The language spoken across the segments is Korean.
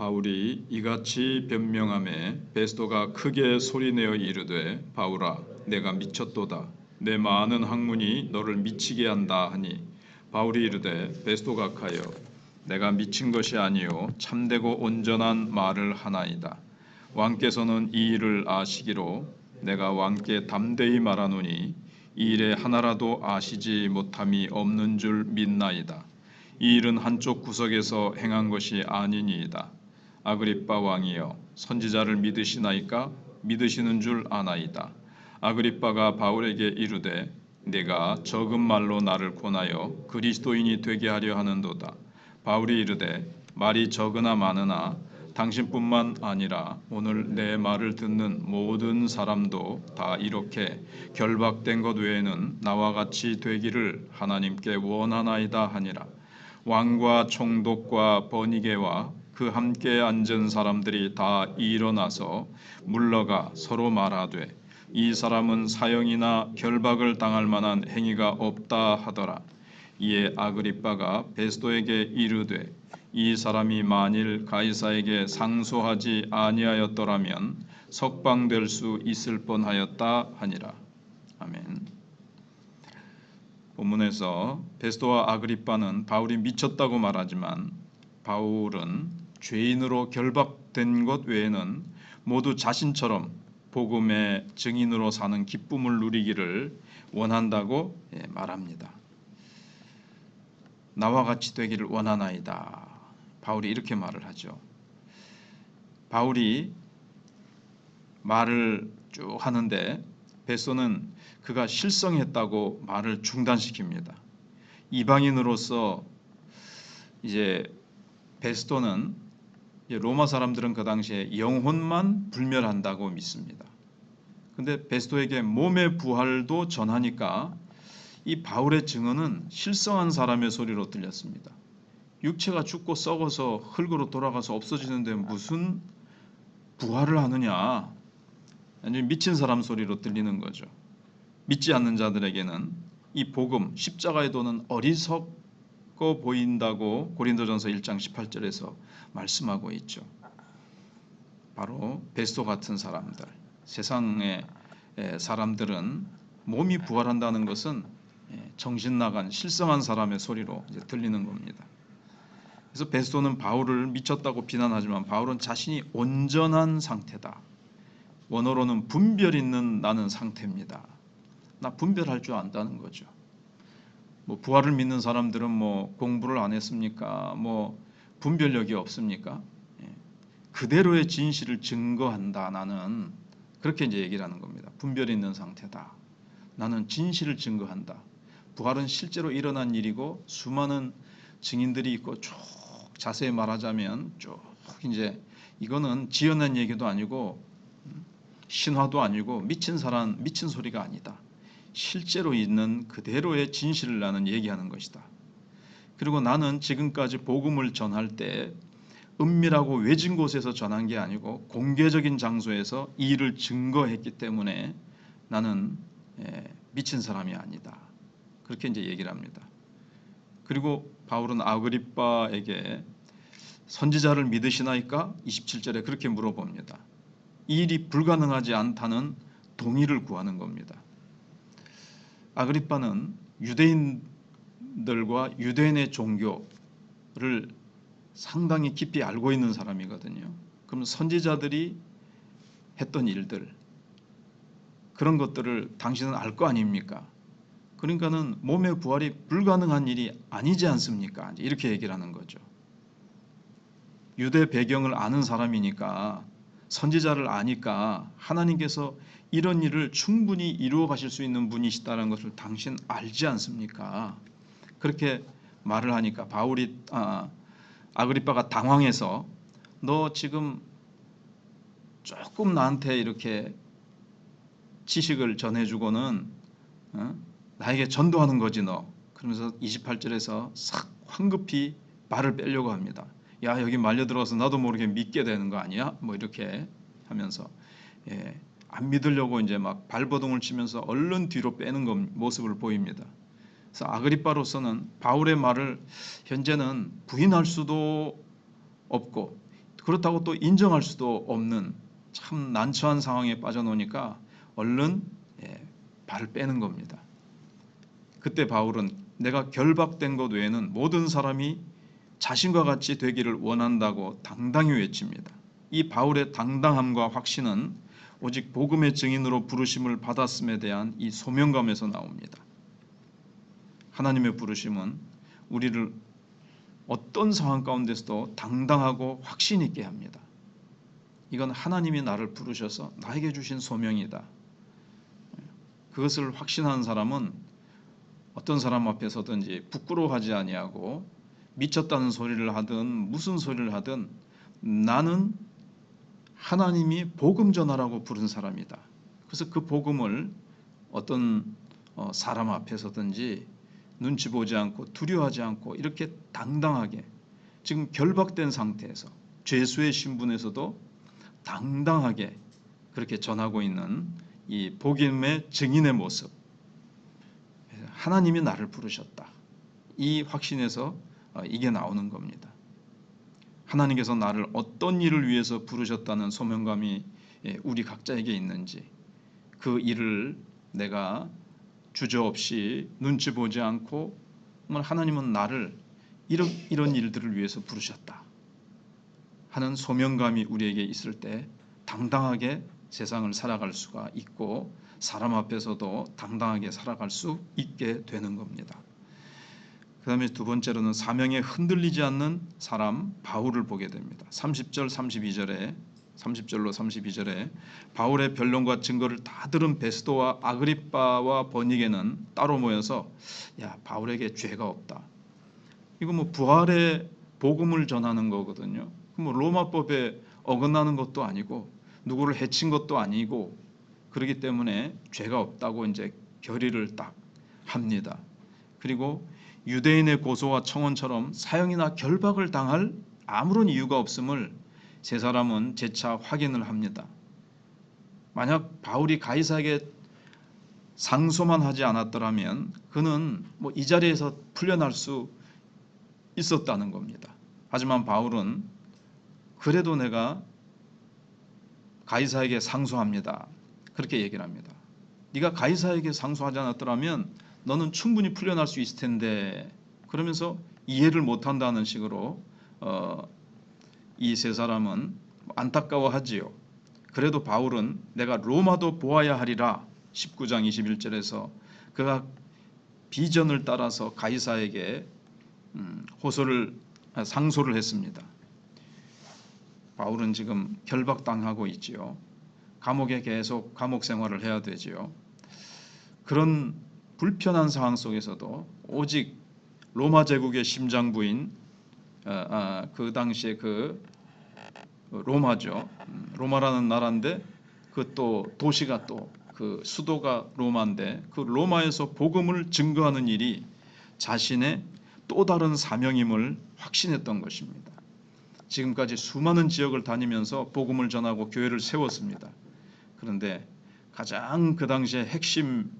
바울이 이같이 변명함에 베스도가 크게 소리내어 이르되 바울아 내가 미쳤도다. 내 많은 학문이 너를 미치게 한다 하니 바울이 이르되 베스도가 가여 내가 미친 것이 아니요 참되고 온전한 말을 하나이다. 왕께서는 이 일을 아시기로 내가 왕께 담대히 말하노니 이 일에 하나라도 아시지 못함이 없는 줄 믿나이다. 이 일은 한쪽 구석에서 행한 것이 아니니이다 아그리빠 왕이여 선지자를 믿으시나이까 믿으시는 줄 아나이다. 아그리빠가 바울에게 이르되 내가 적은 말로 나를 권하여 그리스도인이 되게 하려 하는도다. 바울이 이르되 말이 적으나 많으나 당신뿐만 아니라 오늘 내 말을 듣는 모든 사람도 다 이렇게 결박된 것 외에는 나와 같이 되기를 하나님께 원하나이다 하니라. 왕과 총독과 버니게와 그 함께 앉은 사람들이 다 일어나서 물러가 서로 말하되 이 사람은 사형이나 결박을 당할 만한 행위가 없다 하더라. 이에 아그리빠가 베스도에게 이르되 이 사람이 만일 가이사에게 상소하지 아니하였더라면 석방될 수 있을 뻔하였다 하니라. 아멘. 본문에서 베스도와 아그리빠는 바울이 미쳤다고 말하지만 바울은 죄인으로 결박된 것 외에는 모두 자신처럼 복음의 증인으로 사는 기쁨을 누리기를 원한다고 예, 말합니다. 나와 같이 되기를 원하나이다. 바울이 이렇게 말을 하죠. 바울이 말을 쭉 하는데 베소는 그가 실성했다고 말을 중단시킵니다. 이방인으로서 이제 베스도는 로마 사람들은 그 당시에 영혼만 불멸한다고 믿습니다. 근데 베스도에게 몸의 부활도 전하니까 이 바울의 증언은 실성한 사람의 소리로 들렸습니다. 육체가 죽고 썩어서 흙으로 돌아가서 없어지는데 무슨 부활을 하느냐? 완전 미친 사람 소리로 들리는 거죠. 믿지 않는 자들에게는 이 복음 십자가의 도는 어리석 어 보인다고 고린도전서 1장 18절에서 말씀하고 있죠. 바로 베스도 같은 사람들, 세상의 사람들은 몸이 부활한다는 것은 정신 나간 실성한 사람의 소리로 들리는 겁니다. 그래서 베스도는 바울을 미쳤다고 비난하지만 바울은 자신이 온전한 상태다. 원어로는 분별 있는 나는 상태입니다. 나 분별할 줄 안다는 거죠. 뭐 부활을 믿는 사람들은 뭐 공부를 안 했습니까? 뭐 분별력이 없습니까? 예. 그대로의 진실을 증거한다. 나는 그렇게 이제 얘기를 하는 겁니다. 분별 있는 상태다. 나는 진실을 증거한다. 부활은 실제로 일어난 일이고 수많은 증인들이 있고 쭉 자세히 말하자면 쭉 이제 이거는 지어낸 얘기도 아니고 음, 신화도 아니고 미친 사람 미친 소리가 아니다. 실제로 있는 그대로의 진실을 나는 얘기하는 것이다. 그리고 나는 지금까지 복음을 전할 때 은밀하고 외진 곳에서 전한 게 아니고 공개적인 장소에서 이 일을 증거했기 때문에 나는 예, 미친 사람이 아니다. 그렇게 이제 얘기를 합니다. 그리고 바울은 아그리빠에게 선지자를 믿으시나이까? 27절에 그렇게 물어봅니다. 이 일이 불가능하지 않다는 동의를 구하는 겁니다. 아그리빠는 유대인들과 유대인의 종교를 상당히 깊이 알고 있는 사람이거든요. 그럼 선지자들이 했던 일들 그런 것들을 당신은 알 거 아닙니까? 그러니까는 몸의 부활이 불가능한 일이 아니지 않습니까? 이렇게 얘기를 하는 거죠. 유대 배경을 아는 사람이니까 선지자를 아니까 하나님께서 이런 일을 충분히 이루어 가실 수 있는 분이시다는 것을 당신 알지 않습니까? 그렇게 말을 하니까 바울이 아, 아그리빠가 당황해서 너 지금 조금 나한테 이렇게 지식을 전해주고는 어? 나에게 전도하는 거지 너. 그러면서 28절에서 싹 황급히 말을 빼려고 합니다. 야 여기 말려 들어가서 나도 모르게 믿게 되는 거 아니야? 뭐 이렇게 하면서 예, 안 믿으려고 이제 막 발버둥을 치면서 얼른 뒤로 빼는 것, 모습을 보입니다. 그래서 아그리빠로서는 바울의 말을 현재는 부인할 수도 없고 그렇다고 또 인정할 수도 없는 참 난처한 상황에 빠져놓으니까 얼른 예, 발을 빼는 겁니다. 그때 바울은 내가 결박된 것 외에는 모든 사람이 자신과 같이 되기를 원한다고 당당히 외칩니다. 이 바울의 당당함과 확신은 오직 복음의 증인으로 부르심을 받았음에 대한 이 소명감에서 나옵니다. 하나님의 부르심은 우리를 어떤 상황 가운데서도 당당하고 확신 있게 합니다. 이건 하나님이 나를 부르셔서 나에게 주신 소명이다. 그것을 확신하는 사람은 어떤 사람 앞에서든지 부끄러워하지 아니하고 미쳤다는 소리를 하든 무슨 소리를 하든 나는 하나님이 복음 전하라고 부른 사람이다. 그래서 그 복음을 어떤 어, 사람 앞에서든지 눈치 보지 않고 두려워하지 않고 이렇게 당당하게 지금 결박된 상태에서 죄수의 신분에서도 당당하게 그렇게 전하고 있는 이 복음의 증인의 모습. 하나님이 나를 부르셨다. 이 확신에서 어, 이게 나오는 겁니다. 하나님께서 나를 어떤 일을 위해서 부르셨다는 소명감이 예, 우리 각자에게 있는지 그 일을 내가 주저없이 눈치 보지 않고 하나님은 나를 이런 이런 일들을 위해서 부르셨다 하는 소명감이 우리에게 있을 때 당당하게 세상을 살아갈 수가 있고 사람 앞에서도 당당하게 살아갈 수 있게 되는 겁니다. 그 다음에 두 번째로는 사명에 흔들리지 않는 사람 바울을 보게 됩니다. 30절 32절에 30절로 32절에 바울의 변론과 증거를 다 들은 베스도와 아그리빠와 버니게는 따로 모여서 야 바울에게 죄가 없다. 이거 뭐 부활의 복음을 전하는 거거든요. 뭐 로마법에 어긋나는 것도 아니고 누구를 해친 것도 아니고 그렇기 때문에 죄가 없다고 이제 결의를 딱 합니다. 그리고 유대인의 고소와 청원처럼 사형이나 결박을 당할 아무런 이유가 없음을 세 사람은 재차 확인을 합니다. 만약 바울이 가이사에게 상소만 하지 않았더라면 그는 뭐 이 자리에서 풀려날 수 있었다는 겁니다. 하지만 바울은 그래도 내가 가이사에게 상소합니다. 그렇게 얘기를 합니다. 네가 가이사에게 상소하지 않았더라면 너는 충분히 풀려날 수 있을 텐데 그러면서 이해를 못한다는 식으로 어, 이 세 사람은 안타까워하지요. 그래도 바울은 내가 로마도 보아야 하리라 19장 21절에서 그가 비전을 따라서 가이사에게 음, 호소를 아, 상소를 했습니다. 바울은 지금 결박당하고 있지요. 감옥에 계속 감옥 생활을 해야 되지요. 그런 불편한 상황 속에서도 오직 로마 제국의 심장부인 어, 아, 그 당시에 그 로마죠. 음, 로마라는 나라인데 그 또 도시가 또 그 수도가 로마인데 그 로마에서 복음을 증거하는 일이 자신의 또 다른 사명임을 확신했던 것입니다. 지금까지 수많은 지역을 다니면서 복음을 전하고 교회를 세웠습니다. 그런데 가장 그 당시에 핵심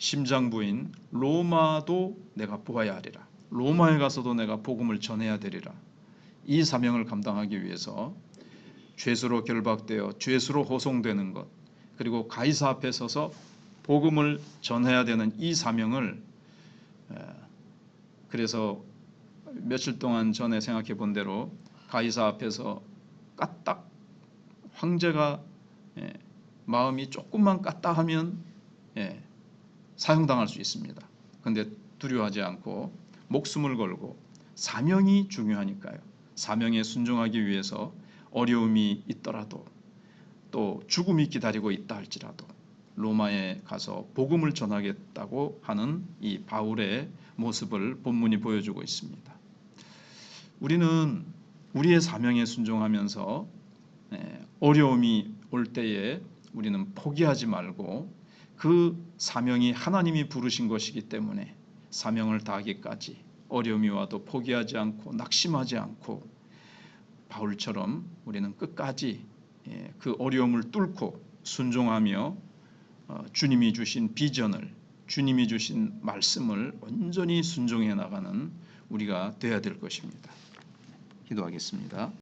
심장부인 로마도 내가 보아야 하리라. 로마에 가서도 내가 복음을 전해야 되리라. 이 사명을 감당하기 위해서 죄수로 결박되어 죄수로 호송되는 것 그리고 가이사 앞에 서서 복음을 전해야 되는 이 사명을 그래서 며칠 동안 전에 생각해 본 대로 가이사 앞에서 까딱 황제가 예, 마음이 조금만 까딱하면 예, 사형당할 수 있습니다. 그런데 두려워하지 않고 목숨을 걸고 사명이 중요하니까요. 사명에 순종하기 위해서 어려움이 있더라도 또 죽음이 기다리고 있다 할지라도 로마에 가서 복음을 전하겠다고 하는 이 바울의 모습을 본문이 보여주고 있습니다. 우리는 우리의 사명에 순종하면서 예, 어려움이 올 때에 우리는 포기하지 말고 그 사명이 하나님이 부르신 것이기 때문에 사명을 다하기까지 어려움이 와도 포기하지 않고 낙심하지 않고 바울처럼 우리는 끝까지 예, 그 어려움을 뚫고 순종하며 어, 주님이 주신 비전을 주님이 주신 말씀을 온전히 순종해 나가는 우리가 되어야 될 것입니다. 기도하겠습니다.